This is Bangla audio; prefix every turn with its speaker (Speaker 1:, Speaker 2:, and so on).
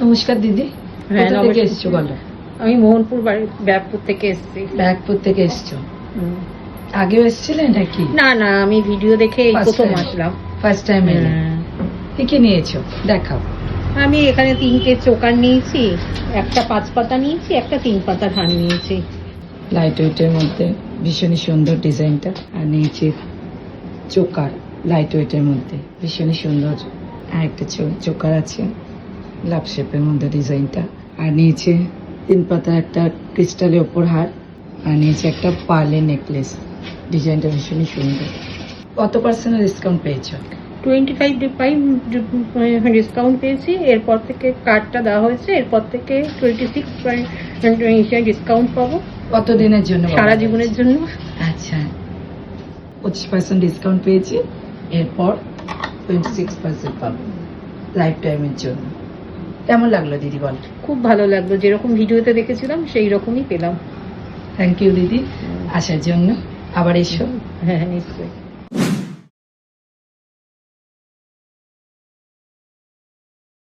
Speaker 1: নমস্কার দিদি
Speaker 2: হ্যাঁ,
Speaker 1: থেকে এসছো বলো?
Speaker 2: আমি মোহনপুর বাড়ি ব্যাগপুর থেকে এসেছি।
Speaker 1: ব্যাগপুর থেকে এসছো। আগেও এসেছিলে নাকি?
Speaker 2: না না আমি ভিডিও দেখে এই প্রথম আসলাম।
Speaker 1: ফার্স্ট টাইম এলে।
Speaker 2: হ্যাঁ।
Speaker 1: কি কি নিয়েছো? দেখাও।
Speaker 2: আমি এখানে তিনটে চোকার নিয়েছি একটা পাঁচ পাতা নিয়েছি একটা তিন পাতা ধান নিয়েছি।
Speaker 1: লাইট ওয়েটের মধ্যে ভীষণই সুন্দর ডিজাইনটা। আর নিয়েছি চোকার লাইট ওয়েটের মধ্যে ভীষণই সুন্দর। আর একটা চোকার আছে। লাভ শেপের মধ্যে ডিজাইনটা আর নিয়েছে তিন পাতার একটা ক্রিস্টালের ওপর হার আর নিয়েছে একটা পার্লের নেকলেস ডিজাইনটা ভীষণই সুন্দর কত পার্সেন্ট ডিসকাউন্ট পেয়েছ
Speaker 2: টোয়েন্টি ফাইভ ফাইভ ডিসকাউন্ট পেয়েছি এরপর থেকে কার্ডটা দেওয়া হয়েছে এরপর থেকে টোয়েন্টি সিক্স ডিসকাউন্ট পাবো
Speaker 1: কত দিনের জন্য
Speaker 2: সারা জীবনের জন্য
Speaker 1: আচ্ছা পঁচিশ পার্সেন্ট ডিসকাউন্ট পেয়েছি এরপর টোয়েন্টি সিক্স পার্সেন্ট পাবো লাইফ টাইমের জন্য কেমন লাগল দিদি বল?
Speaker 2: খুব ভালো লাগল। যেরকম ভিডিওতে দেখেছিলাম সেই রকমই পেলাম।
Speaker 1: থ্যাংক ইউ দিদি। আসার জন্য। আবার এসো।
Speaker 2: হ্যাঁ নিশ্চয়ই।